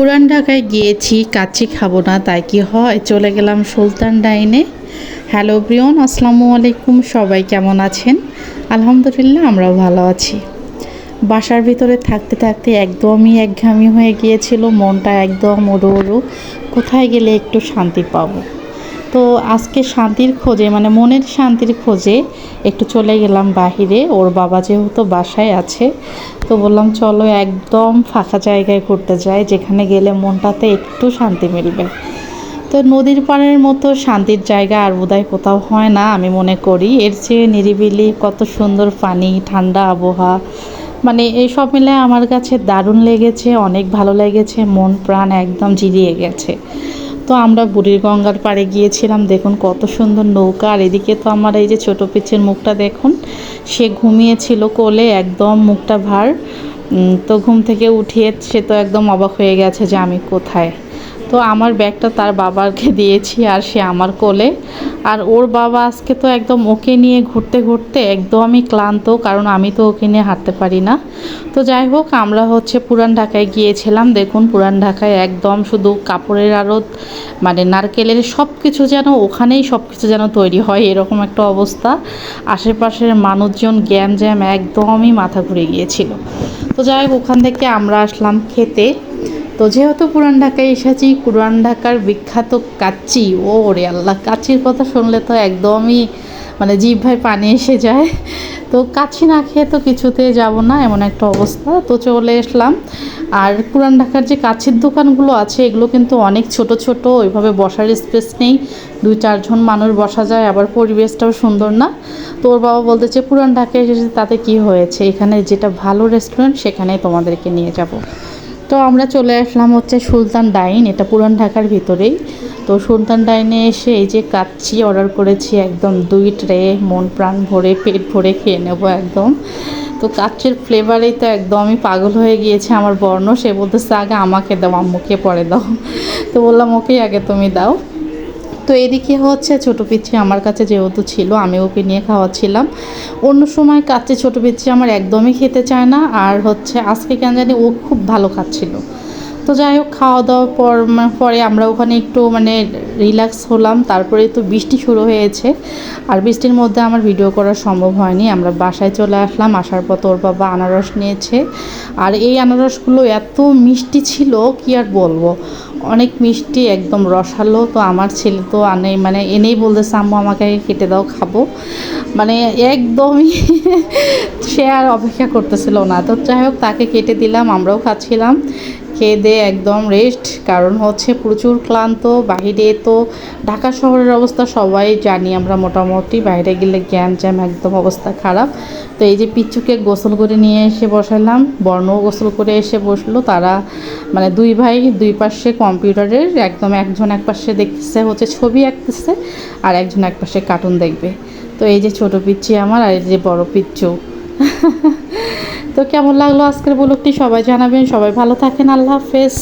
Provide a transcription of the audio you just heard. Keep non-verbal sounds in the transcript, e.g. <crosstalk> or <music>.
পুরান ঢাকায় গিয়েছি, কাচ্চি খাব না, তাই কি হয়? চলে গেলাম সুলতান ডাইনে। হ্যালো প্রিয়ন, আসসালামু আলাইকুম, সবাই কেমন আছেন? আলহামদুলিল্লাহ, আমরাও ভালো আছি। বাসার ভিতরে থাকতে থাকতে একদমই একঘামি হয়ে গিয়েছিল, মনটা একদম উড়ো উড়ো। কোথায় গেলে একটু শান্তি পাবো? তো আজকে শান্তির খোঁজে মানে মনের শান্তির খোঁজে একটু চলে গেলাম বাহিরে। ওর বাবা যেহেতু বাসায় আছে, তো বললাম চলো একদম ফাঁকা জায়গায় ঘুরতে যাই, যেখানে গেলে মনটাতে একটু শান্তি মিলবে। তো নদীর পাড়ের মতো শান্তির জায়গা আর বোধহয় কোথাও হয় না, আমি মনে করি। এর চেয়ে নিরিবিলি, কত সুন্দর পানি, ঠান্ডা আবহাওয়া মানে এই সব মিলে আমার কাছে দারুণ লেগেছে, অনেক ভালো লেগেছে, মন প্রাণ একদম জিরিয়ে গেছে। তো আমরা বুড়ির গঙ্গার পাড়ে গিয়েছিলাম, দেখুন কত সুন্দর নৌকা। আর এদিকে তো আমার এই যে ছোটো পিচের মুখটা দেখুন, সে ঘুমিয়েছিল কোলে, একদম মুখটা ভার। তো ঘুম থেকে উঠিয়ে সে তো একদম অবাক হয়ে গেছে যে আমি কোথায়। তো আমার ব্যাগটা তার বাবাকে দিয়েছি আর সে আমার কোলে। আর ওর বাবা আজকে তো একদম ওকে নিয়ে ঘুরতে ঘুরতে একদমই ক্লান্ত, কারণ আমি তো ওকে নিয়ে হাঁটতে পারি না। তো যাই হোক, আমরা হচ্ছে পুরান ঢাকায় গিয়েছিলাম। দেখুন, পুরান ঢাকায় একদম শুধু কাপড়ের আড়ত মানে নারকেলের সব কিছু যেন ওখানেই সব কিছু যেন তৈরি হয়, এরকম একটা অবস্থা। আশেপাশের মানুষজন জ্যাম জ্যাম একদমই মাথা ঘুরে গিয়েছিল। তো যাই হোক, ওখান থেকে আমরা আসলাম খেতে। তো যেহেতু পুরান ঢাকায় এসেছি, পুরান ঢাকার বিখ্যাত কাচ্চি, ও রে আল্লাহ, কাচ্চির কথা শুনলে তো একদমই মানে জিভায় পানি এসে যায়। তো কাচ্চি না খেয়ে তো কিছুতে যাব না, এমন একটা অবস্থা। তো চলে আসলাম আর পুরান ঢাকার যে কাচ্চির দোকানগুলো আছে, এগুলো কিন্তু অনেক ছোট ছোট, ওইভাবে বসার স্পেস নেই। দুই চারজন মানুষ বসা যায়, আবার পরিবেশটাও সুন্দর না। তো ওর বাবা বলতেছে পুরান ঢাকায় এসেছে, তাতে কি হয়েছে? এখানে যেটা ভালো রেস্টুরেন্ট সেখানে তোমাদেরকে নিয়ে যাব। তো আমরা চলে আসলাম হচ্ছে সুলতান ডাইন, এটা পুরান ঢাকার ভিতরেই। তো সুলতান ডাইনে এসে এই যে কাচ্ছি অর্ডার করেছি একদম দুই ট্রে মন প্রাণ ভরে, পেট ভরে খেয়ে নেব একদম। তো কাচ্ছের ফ্লেভারেই তো একদমই পাগল হয়ে গিয়েছে আমার বর্ণ। সে বলতেছে, আগে আমাকে দাও, আম্মুকে পরে দাও। তো বললাম, ওকেই আগে তুমি দাও। তো এদিকে হচ্ছে ছোটো পিচ্ছি আমার কাছে যেহেতু ছিল, আমি ওকে নিয়ে খাওয়াচ্ছিলাম। অন্য সময় কাচ্চি ছোটো পিচ্ছি আমার একদমই খেতে চায় না, আর হচ্ছে আজকে কেন জানি ও খুব ভালো খাচ্ছিল। তো যাই হোক, খাওয়া দাওয়ার পর পরে আমরা ওখানে একটু মানে রিল্যাক্স হলাম, তারপরে তো বৃষ্টি শুরু হয়েছে, আর বৃষ্টির মধ্যে আমার ভিডিও করা সম্ভব হয়নি। আমরা বাসায় চলে আসলাম, আসার পর তোর বাবা আনারস নিয়েছে, আর এই আনারসগুলো এত মিষ্টি ছিল, কি আর বলব? অনেক মিষ্টি, একদম রসালো। তো আমার ছেলে তো আনে মানে এনেই বলতেছে, আম্মু, আমাকে কেটে দাও, খাব। মানে একদমই <laughs> সে আর অপেক্ষা করতেছিল না। তো যাই হোক, তাকে কেটে দিলাম, আমরাও খাচ্ছিলাম। খেয়ে দিয়ে একদম রেস্ট কারণ হচ্ছে প্রচুর ক্লান্ত বাহিরে তো ঢাকা শহরের অবস্থা সবাই জানি, আমরা মোটামুটি বাইরে গেলে জ্ঞান জ্যাম একদম অবস্থা খারাপ। তো এই যে পিচ্চুকে গোসল করে নিয়ে এসে বসালাম, বর্ণও গোসল করে এসে বসল, তারা মানে দুই ভাই দুই পাশে কম্পিউটারের, একদম একজন এক পাশে দেখতেছে হচ্ছে ছবি আঁকতেছে, আর একজন এক পাশে কার্টুন দেখবে। তো এই যে ছোট পিচ্ছি আমার, আর এই যে বড় পিচ্চু। <laughs> তো কেমন লাগল আজকের বলুকটি সবাই জানাবেন সবাই ভালো থাকেন আল্লাহ হাফেজ।